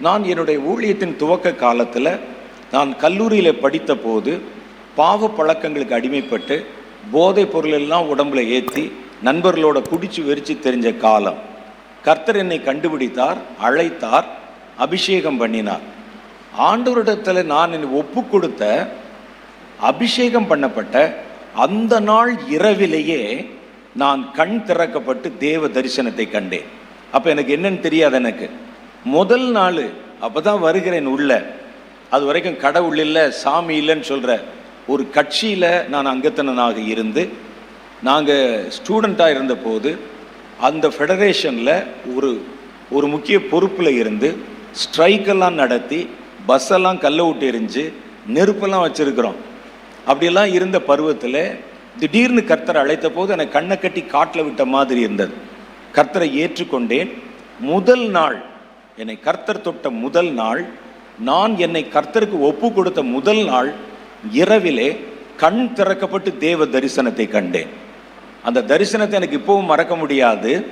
நான் என்னுடைய ஊழியத்தின் துவக்க காலத்தில் நான் கல்லூரியில் படித்த போது பாவ பழக்கங்களுக்கு அடிமைப்பட்டு போதைப் பொருளெல்லாம் உடம்புல ஏற்றி நண்பர்களோட குடிச்சு வெறிச்சு தெரிஞ்ச காலம். கர்த்தர் என்னை கண்டுபிடித்தார் அழைத்தார் அபிஷேகம் பண்ணினார். ஆண்டவரிடத்தில் நான் என்னை ஒப்பு கொடுத்த அபிஷேகம் பண்ணப்பட்ட அந்த நாள் இரவிலேயே நான் கண் திறக்கப்பட்டு தேவ தரிசனத்தை கண்டேன். அப்போ எனக்கு என்னன்னு தெரியாது எனக்கு. முதல் நாள் அப்போ தான் வருகிறேன் உள்ள. அது வரைக்கும் கடவுள் இல்லை சாமி இல்லைன்னு சொல்கிற ஒரு கட்சியில் நான் அங்கத்தனனாக இருந்து நாங்கள் ஸ்டூடெண்ட்டாக இருந்தபோது அந்த ஃபெடரேஷனில் ஒரு ஒரு முக்கிய பொறுப்பில் இருந்து ஸ்ட்ரைக்கெல்லாம் நடத்தி பஸ்ஸெல்லாம் கல்ல விட்டு எரிஞ்சு நெருப்பெல்லாம் வச்சுருக்கிறோம். அப்படியெல்லாம் இருந்த பருவத்தில் திடீர்னு கர்த்தரை அழைத்த போது எனக்கு கண்ணை கட்டி காட்டில் விட்ட மாதிரி இருந்தது. கர்த்தரை ஏற்றுக்கொண்டேன். முதல் நாள் என்னை கர்த்தர் தொட்ட முதல் நாள் நான் என்னை கர்த்தருக்கு ஒப்பு கொடுத்த முதல் நாள் இரவிலே கண் திறக்கப்பட்டு தேவ தரிசனத்தை கண்டேன். அந்த தரிசனத்தை எனக்கு இப்பவும் மறக்க முடியாது.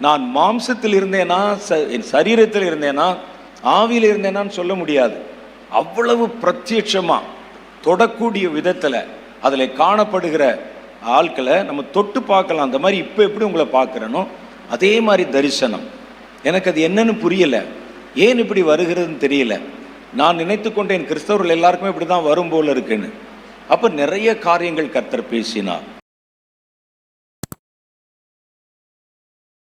நான் மாம்சத்தில் இருந்தேனா ச- என் சரீரத்தில் இருந்தேனா ஆவியில் இருந்தேனான்னு சொல்ல முடியாது. அவ்வளவு பிரத்யட்சமாக தொடக்கூடிய விதத்தில் அதில் காணப்படுகிற ஆட்களை நம்ம தொட்டு பார்க்கலாம். அந்த மாதிரி இப்போ எப்படி உங்களை பார்க்குறனோ அதே மாதிரி தரிசனம். எனக்கு அது என்னன்னு புரியலை. ஏன் இப்படி வருகிறதுன்னு தெரியல. நான் நினைத்து கொண்டேன் கிறிஸ்தவர்கள் எல்லாருக்குமே இப்படி தான் வரும் போல இருக்குன்னு. அப்போ நிறைய காரியங்கள் கர்த்தர் பேசினார்.